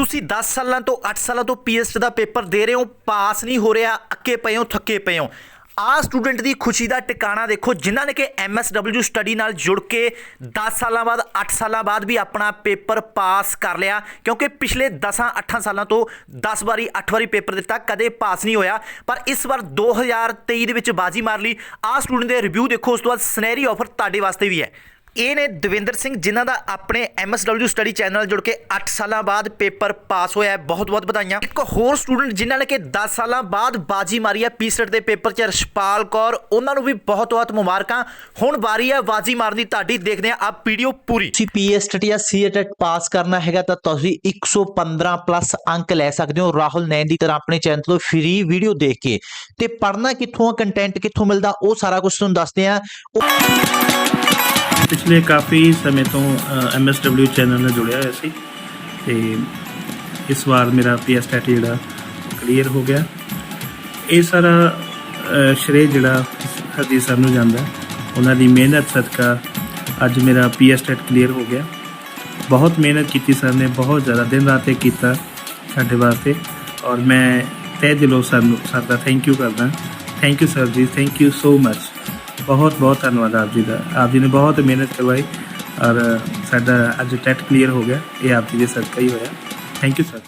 ਤੁਸੀਂ 10 ਸਾਲਾਂ ਤੋਂ 8 ਸਾਲਾਂ ਤੋਂ ਪੀਐਸਟੀ ਦਾ ਪੇਪਰ ਦੇ ਰਹੇ ਹੋ, ਪਾਸ ਨਹੀਂ ਹੋ ਰਿਹਾ, ਅੱਕੇ ਪਏ ਹੋ, ਥੱਕੇ ਪਏ ਹੋ। ਆ ਸਟੂਡੈਂਟ ਦੀ ਖੁਸ਼ੀ ਦਾ ਟਿਕਾਣਾ ਦੇਖੋ, ਜਿਨ੍ਹਾਂ ਨੇ ਕਿ ਐਮਐਸਡਬਲਯੂ ਸਟੱਡੀ ਨਾਲ ਜੁੜ ਕੇ 10 ਸਾਲਾਂ ਬਾਅਦ 8 ਸਾਲਾਂ ਬਾਅਦ ਵੀ ਆਪਣਾ ਪੇਪਰ ਪਾਸ ਕਰ ਲਿਆ, ਕਿਉਂਕਿ ਪਿਛਲੇ 10 8 ਸਾਲਾਂ ਤੋਂ 10 ਵਾਰੀ 8 ਵਾਰੀ ਪੇਪਰ ਦਿੱਤਾ, ਕਦੇ ਪਾਸ ਨਹੀਂ ਹੋਇਆ। ਪਰ ਇਸ ਵਾਰ 2023 ਦੇ ਵਿੱਚ ਬਾਜੀ ਮਾਰ ਲਈ। ਆ ਸਟੂਡੈਂਟ ਦੇ ਰਿਵਿਊ ਦੇਖੋ, ਉਸ ਤੋਂ ਬਾਅਦ ਸੁਨਹਿਰੀ ਆਫਰ ਤੁਹਾਡੇ ਵਾਸਤੇ ਵੀ ਹੈ। ਇਹ ਨੇ ਦਵਿੰਦਰ ਸਿੰਘ ਜਿਨ੍ਹਾਂ ਦਾ ਆਪਣੇ MSW ਸਟੱਡੀ ਚੈਨਲ ਨਾਲ ਜੁੜ ਕੇ 8 ਸਾਲਾਂ ਬਾਅਦ ਪੇਪਰ ਪਾਸ ਹੋਇਆ ਹੈ। ਬਹੁਤ ਬਹੁਤ ਵਧਾਈਆਂ। ਇੱਕ ਹੋਰ ਸਟੂਡੈਂਟ ਜਿਨ੍ਹਾਂ ਨੇ ਕਿ 10 ਸਾਲਾਂ ਬਾਅਦ ਬਾਜੀ ਮਾਰੀ ਹੈ ਪੀਸਟ ਦੇ ਪੇਪਰ 'ਚ, ਰਸ਼ਪਾਲ ਕੌਰ। ਉਹਨਾਂ ਨੂੰ ਵੀ ਬਹੁਤ ਬਹੁਤ ਮੁਬਾਰਕਾਂ। ਹੁਣ ਵਾਰੀ ਹੈ ਬਾਜੀ ਮਾਰਨ ਦੀ। ਤੁਹਾਡੀ ਦੇਖਦੇ ਆ ਆ ਵੀਡੀਓ ਪੂਰੀ। ਤੁਸੀਂ ਪੀਐਸਟੀ ਜਾਂ ਸੀਟੈਟ ਪਾਸ ਕਰਨਾ ਹੈਗਾ ਤਾਂ ਤੁਸੀਂ 115 ਪਲੱਸ ਅੰਕ ਲੈ ਸਕਦੇ ਹੋ। ਰਾਹੁਲ ਨੈਨ ਦੀ ਤਰ੍ਹਾਂ ਆਪਣੇ ਚੈਨਲ ਤੋਂ ਫ੍ਰੀ ਵੀਡੀਓ ਦੇਖ ਕੇ। ਤੇ ਪੜਨਾ ਕਿੱਥੋਂ ਕੰਟੈਂਟ ਕਿੱਥੋਂ ਮਿਲਦਾ? ਉਹ ਸਾਰਾ ਕੁਝ ਤੁਹਾਨੂੰ ਦੱਸਦੇ ਆ ਪਿਛਲੇ ਕਾਫੀ ਸਮੇਂ ਤੋਂ ਐਮਐਸਡਬਲਯੂ ਚੈਨਲ ਨਾਲ ਜੁੜਿਆ ਹੋਇਆ ਸੀ ਤੇ ਇਸ ਵਾਰ ਮੇਰਾ ਪੀਐਸਟੈਟ ਜਿਹੜਾ ਕਲੀਅਰ ਹੋ ਗਿਆ। ਇਹ ਸਾਰਾ ਅ, ਸ਼੍ਰੇ ਜਿਹੜਾ ਹਰਜੀਤ ਸਰ ਨੂੰ ਜਾਂਦਾ ਉਹਨਾਂ ਦੀ ਮਿਹਨਤ ਸਦਕਾ ਅੱਜ ਮੇਰਾ ਪੀਐਸਟੈਟ ਕਲੀਅਰ ਹੋ ਗਿਆ। ਬਹੁਤ ਮਿਹਨਤ ਕੀਤੀ ਸਰ ਨੇ ਬਹੁਤ ਜ਼ਿਆਦਾ ਦਿਨ ਰਾਤ ਕੀਤਾ ਸਾਡੇ ਵਾਸਤੇ। ਔਰ ਮੈਂ ਤਹਿ ਦਿਲੋਂ ਸਰ ਨੂੰ ਸਰ ਦਾ ਥੈਂਕ ਯੂ ਕਰਦਾ। Thank you sir ji thank you so much ਬਹੁਤ ਬਹੁਤ ਧੰਨਵਾਦ ਆਪ ਜੀ ਦਾ। ਆਪ ਜੀ ਨੇ ਬਹੁਤ ਮਿਹਨਤ ਕਰਵਾਈ ਔਰ ਸਾਡਾ ਅੱਜ ਟੈਟ ਕਲੀਅਰ ਹੋ ਗਿਆ। ਇਹ ਆਪ ਜੀ ਦੇ ਸਦਕਾ ਹੀ ਹੋਇਆ। ਥੈਂਕ ਯੂ ਸਰ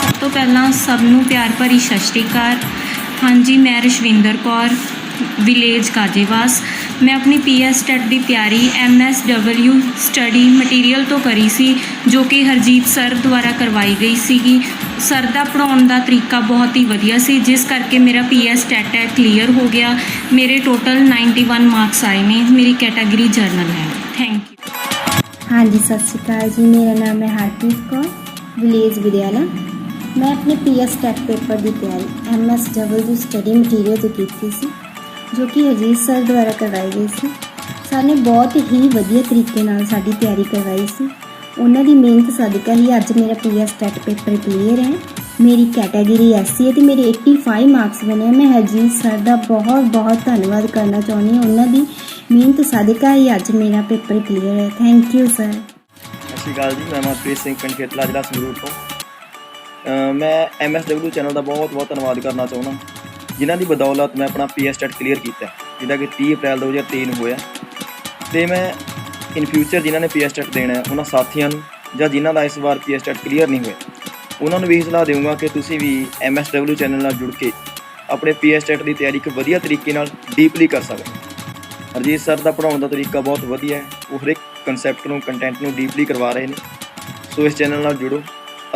ਸਭ ਤੋਂ ਪਹਿਲਾਂ ਸਭ ਨੂੰ ਪਿਆਰ ਭਰੀ ਸਤਿ ਸ਼੍ਰੀ ਅਕਾਲ। ਹਾਂਜੀ, ਮੈਂ ਰਸ਼ਵਿੰਦਰ ਕੌਰ। ਵਿਲੇਜ ਕਾਜੀਵਾਸ ਮੈਂ ਆਪਣੀ ਪੀਐਸ ਟੈਟ ਦੀ ਤਿਆਰੀ ਐਮਐਸਡਬਲਯੂ ਸਟੱਡੀ ਮਟੀਰੀਅਲ ਤੋਂ ਕਰੀ ਸੀ ਜੋ ਕਿ ਹਰਜੀਤ ਸਰ ਦੁਆਰਾ ਕਰਵਾਈ ਗਈ ਸੀਗੀ ਸਰ ਦਾ ਪੜਾਉਣ ਦਾ ਤਰੀਕਾ ਬਹੁਤ ਹੀ ਵਧੀਆ ਸੀ ਜਿਸ ਕਰਕੇ ਮੇਰਾ ਪੀਐਸ ਟੈਟ ਹੈ ਕਲੀਅਰ ਹੋ ਗਿਆ ਮੇਰੇ ਟੋਟਲ 91 ਮਾਰਕਸ ਆਏ ਨੇ ਮੇਰੀ ਕੈਟਾਗਰੀ ਜਰਨਲ ਹੈ ਥੈਂਕ ਯੂ ਹਾਂਜੀ ਸਤਿ ਸ਼੍ਰੀ ਅਕਾਲ ਜੀ ਮੇਰਾ ਨਾਮ ਹੈ ਹਰਪ੍ਰੀਤ ਕੌਰ ਵਿਲੇਜ ਵਿਦਿਆਲਾ ਮੈਂ ਆਪਣੇ ਪੀਐਸ ਟੈਕ ਪੇਪਰ ਦੀ ਤਿਆਰੀ ਐਮਐਸ ਡਬਲਯੂ ਸਟੱਡੀ ਮਟੀਰੀਅਲ ਤੋਂ ਕੀਤੀ ਸੀ ਜੋ ਕਿ ਅਜੀਤ ਸਰ ਦੁਆਰਾ ਕਰਵਾਈ ਗਈ ਸੀ। ਸਰ ਨੇ ਬਹੁਤ ਹੀ ਵਧੀਆ ਤਰੀਕੇ ਨਾਲ ਸਾਡੀ ਤਿਆਰੀ ਕਰਵਾਈ ਸੀ। ਉਹਨਾਂ ਦੀ ਮਿਹਨਤ ਸਦਕਾ ਹੀ ਅੱਜ ਮੇਰਾ ਪੀਐਸ ਟੈਕ ਪੇਪਰ ਕਲੀਅਰ ਹੈ। ਮੇਰੀ ਕੈਟਾਗਰੀ ਐਸਸੀ ਹੈ ਤੇ ਮੇਰੇ 85 ਮਾਰਕਸ ਬਣੇ ਮੈਂ ਹਰਜੀਤ ਸਰ ਦਾ ਬਹੁਤ ਬਹੁਤ ਧੰਨਵਾਦ ਕਰਨਾ ਚਾਹੁੰਦੀ ਹਾਂ। ਉਹਨਾਂ ਦੀ ਮਿਹਨਤ ਸਦਕਾ ਹੀ ਅੱਜ ਮੇਰਾ ਪੇਪਰ ਕਲੀਅਰ ਹੈ। ਥੈਂਕ ਯੂ ਸਰ ਸਤਿ ਸ਼੍ਰੀ ਅਕਾਲ ਜੀ। ਮੈਂ ਮਨਪ੍ਰੀਤ ਸਿੰਘ ਪਿੰਡ ਖੇਤਲਾ, ਜ਼ਿਲ੍ਹਾ ਸੰਗਰੂਰ ਤੋਂ। ਅਹ ਮੈਂ ਐਮਐਸਡਬਲਯੂ ਚੈਨਲ ਦਾ ਬਹੁਤ ਬਹੁਤ ਧੰਨਵਾਦ ਕਰਨਾ ਚਾਹੁੰਦਾ। ਜਿਨ੍ਹਾਂ ਦੀ ਬਦੌਲਤ ਮੈਂ ਆਪਣਾ ਪੀਐਸਟੈਟ ਕਲੀਅਰ ਕੀਤਾ ਹੈ, ਜਿਹਦਾ ਕਿ 30 ਅਪ੍ਰੈਲ 2023 ਨੂੰ ਹੋਇਆ। ਤੇ ਮੈਂ ਇਨ ਫਿਊਚਰ ਜਿਨ੍ਹਾਂ ਨੇ ਪੀਐਸਟੈਟ ਦੇਣਾ ਹੈ ਉਹਨਾਂ ਸਾਥੀਆਂ ਨੂੰ ਜਾਂ ਜਿਨ੍ਹਾਂ ਦਾ ਇਸ ਵਾਰ ਪੀਐਸਟੈਟ ਕਲੀਅਰ ਨਹੀਂ ਹੋਇਆ ਉਹਨਾਂ ਨੂੰ ਵੀ ਇਹ ਸਲਾਹ ਦੇਵਾਂਗਾ ਕਿ ਤੁਸੀਂ ਵੀ ਐਮਐਸਡਬਲਯੂ ਚੈਨਲ ਨਾਲ ਜੁੜ ਕੇ ਆਪਣੇ ਪੀਐਸਟੈਟ ਦੀ ਤਿਆਰੀ ਇੱਕ ਵਧੀਆ ਤਰੀਕੇ ਨਾਲ ਡੀਪਲੀ ਕਰ ਸਕਦੇ ਹੋ ਹਰਜੀਤ ਸਰ ਦਾ ਪੜਾਉਣ ਦਾ ਤਰੀਕਾ ਬਹੁਤ ਵਧੀਆ ਹੈ ਉਹ ਹਰ ਇੱਕ ਕਨਸੈਪਟ ਨੂੰ ਕੰਟੈਂਟ ਨੂੰ ਡੀਪਲੀ ਕਰਵਾ ਰਹੇ ਨੇ। ਸੋ ਇਸ ਚੈਨਲ ਨਾਲ ਜੁੜੋ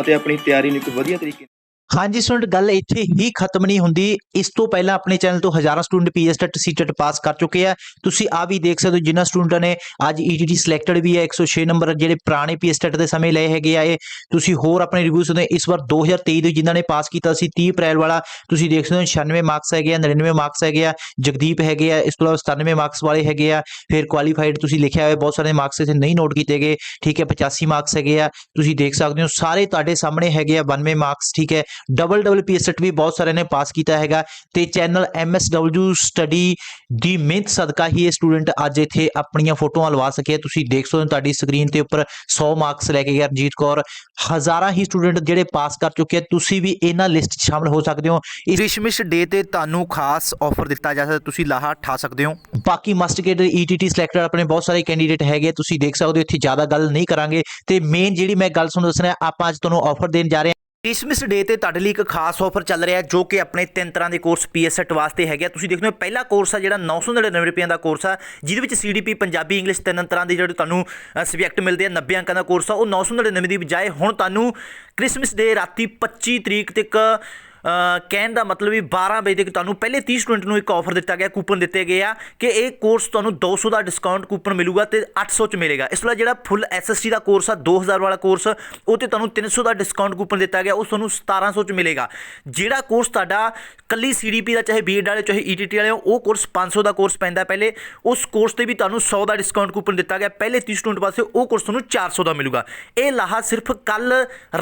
ਅਤੇ ਆਪਣੀ ਤਿਆਰੀ ਨੂੰ ਇੱਕ ਵਧੀਆ ਤਰੀਕੇ ਹਾਂਜੀ ਸਟੂਡੈਂਟ, ਗੱਲ ਇੱਥੇ ਹੀ ਖਤਮ ਨਹੀਂ ਹੁੰਦੀ। ਇਸ ਤੋਂ ਪਹਿਲਾਂ ਆਪਣੇ ਚੈਨਲ ਤੋਂ ਹਜ਼ਾਰਾਂ ਸਟੂਡੈਂਟ ਪੀਐਸਟੈਟ ਸੀਟੈਟ ਪਾਸ ਕਰ ਚੁੱਕੇ ਆ। ਤੁਸੀਂ ਆ ਵੀ ਦੇਖ ਸਕਦੇ ਹੋ ਜਿਨ੍ਹਾਂ ਸਟੂਡੈਂਟਾਂ ਨੇ ਅੱਜ ਈਟੀਟੀ ਸਿਲੈਕਟਡ ਵੀ ਹੈ 106 ਨੰਬਰ ਜਿਹੜੇ ਪੁਰਾਣੇ ਪੀਐਸਟੈਟ ਦੇ ਸਮੇਂ ਲਏ ਹੈਗੇ ਆ ਇਹ। ਤੁਸੀਂ ਹੋਰ ਆਪਣੇ ਰਿਵਿਊ ਦੇ ਇਸ ਵਾਰ 2023 ਦੇ ਜਿਨ੍ਹਾਂ ਨੇ ਪਾਸ ਕੀਤਾ ਸੀ 30 ਅਪ੍ਰੈਲ ਵਾਲਾ। ਤੁਸੀਂ ਦੇਖ ਸਕਦੇ ਹੋ 96 ਮਾਰਕਸ ਹੈਗੇ ਆ 99 ਮਾਰਕਸ ਹੈਗੇ ਆ। ਜਗਦੀਪ ਹੈਗੇ ਆ, ਇਸ ਤੋਂ ਇਲਾਵਾ 97 ਮਾਰਕਸ ਵਾਲੇ ਹੈਗੇ ਆ। ਫਿਰ ਕੁਆਲੀਫਾਈਡ ਤੁਸੀਂ ਲਿਖਿਆ ਹੋਇਆ, ਬਹੁਤ ਸਾਰੇ ਮਾਰਕਸ ਇੱਥੇ ਨਹੀਂ ਨੋਟ ਕੀਤੇ ਗਏ। ਠੀਕ ਹੈ 85 ਮਾਰਕਸ ਹੈਗੇ ਆ। ਤੁਸੀਂ ਦੇਖ ਸਕਦੇ ਹੋ, ਸਾਰੇ ਤੁਹਾਡੇ ਸਾਹਮਣੇ ਹੈਗੇ ਆ 92 ਮਾਰਕਸ ਠੀਕ ਹੈ। ਡਬਲ ਡਬਲ ਪੀਐਸਟ ਵੀ ਬਹੁਤ ਸਾਰਿਆਂ ਨੇ ਪਾਸ ਕੀਤਾ ਹੈਗਾ ਤੇ ਚੈਨਲ ਐਮਐਸਡਬਲਯੂ ਸਟੱਡੀ ਦੀ ਮਿਹਨਤ ਸਦਕਾ ਹੀ ਇਹ ਸਟੂਡੈਂਟ ਅੱਜ ਇੱਥੇ ਆਪਣੀਆਂ ਫੋਟੋਆਂ ਲਵਾ ਸਕੇ। ਤੁਸੀਂ ਦੇਖ ਸਕਦੇ ਹੋ ਤੁਹਾਡੀ ਸਕਰੀਨ ਤੇ ਉੱਪਰ 100 ਮਾਰਕਸ ਲੈ ਕੇ ਗਿਆ ਰਣਜੀਤ ਕੌਰ। ਹਜ਼ਾਰਾਂ ਹੀ ਸਟੂਡੈਂਟ ਜਿਹੜੇ ਪਾਸ ਕਰ ਚੁੱਕੇ ਆ ਤੁਸੀਂ ਵੀ ਇਹਨਾਂ ਲਿਸਟ 'ਚ ਸ਼ਾਮਲ ਹੋ ਸਕਦੇ ਹੋ। ਕ੍ਰਿਸਮਸ ਡੇ ਤੇ ਤੁਹਾਨੂੰ ਖਾਸ ਆਫਰ ਦਿੱਤਾ ਜਾ ਸਕਦਾ ਤੁਸੀਂ ਲਾਹਾ ਠਾ ਸਕਦੇ ਹੋ। ਬਾਕੀ ਮਸਟਗੇਟ ਈਟੀਟੀ ਸਿਲੈਕਟਡ ਆਪਣੇ ਬਹੁਤ ਸਾਰੇ ਕੈਂਡੀਡੇਟ ਹੈਗੇ ਤੁਸੀਂ ਦੇਖ ਸਕਦੇ ਹੋ ਇੱਥੇ ਜ਼ਿਆਦਾ ਗੱਲ ਨਹੀਂ ਕਰਾਂਗੇ। ਤੇ ਮੇਨ ਜਿਹੜੀ ਮੈਂ ਗੱਲ ਤੁਹਾਨੂੰ ਦੱਸਣਾ ਆਪਾਂ ਅੱਜ ਤੁਹਾਨੂੰ ਆਫਰ ਦੇਣ ਜਾ ਰਹੇ ਹਾਂ ਕ੍ਰਿਸਮਸ ਡੇ ਤੇ ਤੁਹਾਡੇ ਲਈ ਇੱਕ ਖਾਸ ਆਫਰ ਚੱਲ ਰਿਹਾ ਜੋ ਕਿ ਆਪਣੇ ਤਿੰਨ ਤਰ੍ਹਾਂ ਦੇ ਕੋਰਸ ਪੀਐਸਐਟ ਵਾਸਤੇ ਹੈਗੇ ਆ। ਤੁਸੀਂ ਦੇਖਦੇ ਹੋ, ਪਹਿਲਾ ਕੋਰਸ ਆ ਜਿਹੜਾ 999 ਰੁਪਏ ਦਾ ਕੋਰਸ ਆ, ਜਿਹਦੇ ਵਿੱਚ ਸੀਡੀਪੀ ਪੰਜਾਬੀ ਇੰਗਲਿਸ਼ ਤਿੰਨ ਤਰ੍ਹਾਂ ਦੇ ਜਿਹੜੇ ਤੁਹਾਨੂੰ ਸਬਜੈਕਟ ਮਿਲਦੇ ਆ 90 ਅੰਕਾਂ ਦਾ ਕੋਰਸ ਆ, ਉਹ 999 ਦੀ ਬਜਾਏ ਹੁਣ ਤੁਹਾਨੂੰ ਕ੍ਰਿਸਮਸ ਡੇ ਰਾਤੀ 25 ਤਰੀਕ ਤੱਕ ਕਹਿਣ ਦਾ ਮਤਲਬ ਵੀ 12 ਵਜੇ ਤੱਕ ਤੁਹਾਨੂੰ ਪਹਿਲੇ 30 ਸਟੂਡੈਂਟ ਨੂੰ ਇੱਕ ਆਫਰ ਦਿੱਤਾ ਗਿਆ ਕੂਪਨ ਦਿੱਤੇ ਗਏ ਆ ਕਿ ਇਹ ਕੋਰਸ ਤੁਹਾਨੂੰ 200 ਦਾ ਡਿਸਕਾਊਂਟ ਕੂਪਨ ਮਿਲੂਗਾ ਤੇ 800 ਚ ਮਿਲੇਗਾ। ਇਸ ਤੋਂ ਜਿਹੜਾ ਫੁੱਲ ਐਸਐਸਟੀ ਦਾ ਕੋਰਸ ਆ 2000 ਵਾਲਾ ਕੋਰਸ ਉਹ ਤੇ ਤੁਹਾਨੂੰ 300 ਦਾ ਡਿਸਕਾਊਂਟ ਕੂਪਨ ਦਿੱਤਾ ਗਿਆ ਉਹ ਤੁਹਾਨੂੰ 1700 ਚ ਮਿਲੇਗਾ। ਜਿਹੜਾ ਕੋਰਸ ਤੁਹਾਡਾ ਕੱਲੀ ਸੀਡੀਪੀ ਦਾ ਚਾਹੇ ਬੀਐਡ ਵਾਲੇ ਚਾਹੇ ਈਟੀਟੀ ਵਾਲੇ ਹੋ, ਉਹ ਕੋਰਸ 500 ਦਾ ਕੋਰਸ ਪੈਂਦਾ ਪਹਿਲੇ ਉਸ ਕੋਰਸ ਤੇ ਵੀ ਤੁਹਾਨੂੰ 100 ਦਾ ਡਿਸਕਾਊਂਟ ਕੂਪਨ ਦਿੱਤਾ ਗਿਆ। ਪਹਿਲੇ 30 ਸਟੂਡੈਂਟ ਵਾਸਤੇ ਉਹ ਕੋਰਸ ਤੁਹਾਨੂੰ 400 ਦਾ ਮਿਲੂਗਾ। ਇਹ ਲਾਹਾ ਸਿਰਫ ਕੱਲ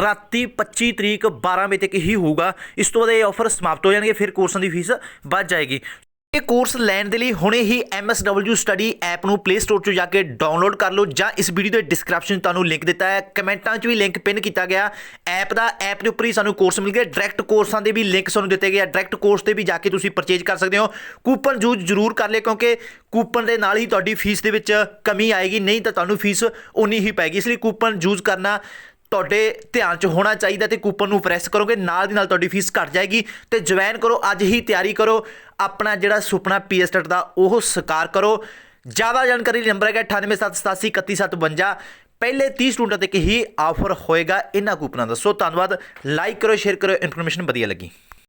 ਰਾਤੀ 25 ਤਰੀਕ 12 ਵਜੇ ਤੱਕ ਹੀ ਹੋਊਗਾ। ਇਸ ਤੋਂ ਬਾਅਦ ਇਹ ਆਫਰ ਸਮਾਪਤ ਹੋ ਜਾਣਗੇ, ਫਿਰ ਕੋਰਸਾਂ ਦੀ ਫੀਸ ਵੱਧ ਜਾਏਗੀ। ਇਹ ਕੋਰਸ ਲੈਣ ਦੇ ਲਈ ਹੁਣੇ ਹੀ MSW ਸਟੱਡੀ ਐਪ ਨੂੰ ਪਲੇ ਸਟੋਰ 'ਚੋਂ ਜਾ ਕੇ ਡਾਊਨਲੋਡ ਕਰ ਲਓ ਜਾਂ ਇਸ ਵੀਡੀਓ ਦੇ ਡਿਸਕ੍ਰਿਪਸ਼ਨ 'ਚ ਤੁਹਾਨੂੰ ਲਿੰਕ ਦਿੱਤਾ ਹੈ। ਕਮੈਂਟਾਂ 'ਚ ਵੀ ਲਿੰਕ ਪਿਨ ਕੀਤਾ ਗਿਆ। ਐਪ ਦਾ ਐਪ ਦੇ ਉੱਪਰ ਹੀ ਸਾਨੂੰ ਕੋਰਸ ਮਿਲ ਗਿਆ। ਡਾਇਰੈਕਟ ਕੋਰਸਾਂ ਦੇ ਵੀ ਲਿੰਕ ਸਾਨੂੰ ਦਿੱਤੇ ਗਏ ਆ। ਡਾਇਰੈਕਟ ਕੋਰਸ ਤੇ ਵੀ ਜਾ ਕੇ ਤੁਸੀਂ ਪਰਚੇਜ ਕਰ ਸਕਦੇ ਹੋ। ਕੂਪਨ ਯੂਜ਼ ਜ਼ਰੂਰ ਕਰ ਲਿਓ ਕਿਉਂਕਿ ਕੂਪਨ ਦੇ ਨਾਲ ਹੀ ਤੁਹਾਡੀ ਫੀਸ ਦੇ ਵਿੱਚ ਕਮੀ ਆਏਗੀ। ਨਹੀਂ ਤਾਂ ਤੁਹਾਨੂੰ ਫੀਸ ਉਨੀ ਹੀ ਪੈਗੀ। ਇਸ ਲਈ ਕੂਪਨ ਯੂਜ਼ ਕਰਨਾ ਤੁਹਾਡੇ ਧਿਆਨ 'ਚ ਹੋਣਾ ਚਾਹੀਦਾ ਤੇ ਕੂਪਨ ਨੂੰ ਪ੍ਰੈਸ ਕਰੋਗੇ, ਨਾਲ ਦੀ ਨਾਲ ਤੁਹਾਡੀ ਫੀਸ ਘਟ ਜਾਏਗੀ। ਤੇ ਜੁਆਇਨ ਕਰੋ, ਅੱਜ ਹੀ ਤਿਆਰੀ ਕਰੋ, ਆਪਣਾ ਜਿਹੜਾ ਸੁਪਨਾ ਪੀਐਸਟਟ ਦਾ ਉਹ ਸਾਕਾਰ ਕਰੋ। ਜ਼ਿਆਦਾ ਜਾਣਕਾਰੀ ਲਈ ਨੰਬਰ ਹੈਗਾ 9878831752 ਪਹਿਲੇ 30 ਸਟੂਡੈਂਟਾਂ ਤੱਕ ਹੀ ਆਫਰ ਹੋਏਗਾ, ਇਹਨਾਂ ਕੂਪਨਾਂ ਦਾ। ਸੋ ਧੰਨਵਾਦ ਲਾਈਕ ਕਰੋ ਸ਼ੇਅਰ ਕਰੋ ਇਨਫੋਰਮੇਸ਼ਨ ਵਧੀਆ ਲੱਗੀ।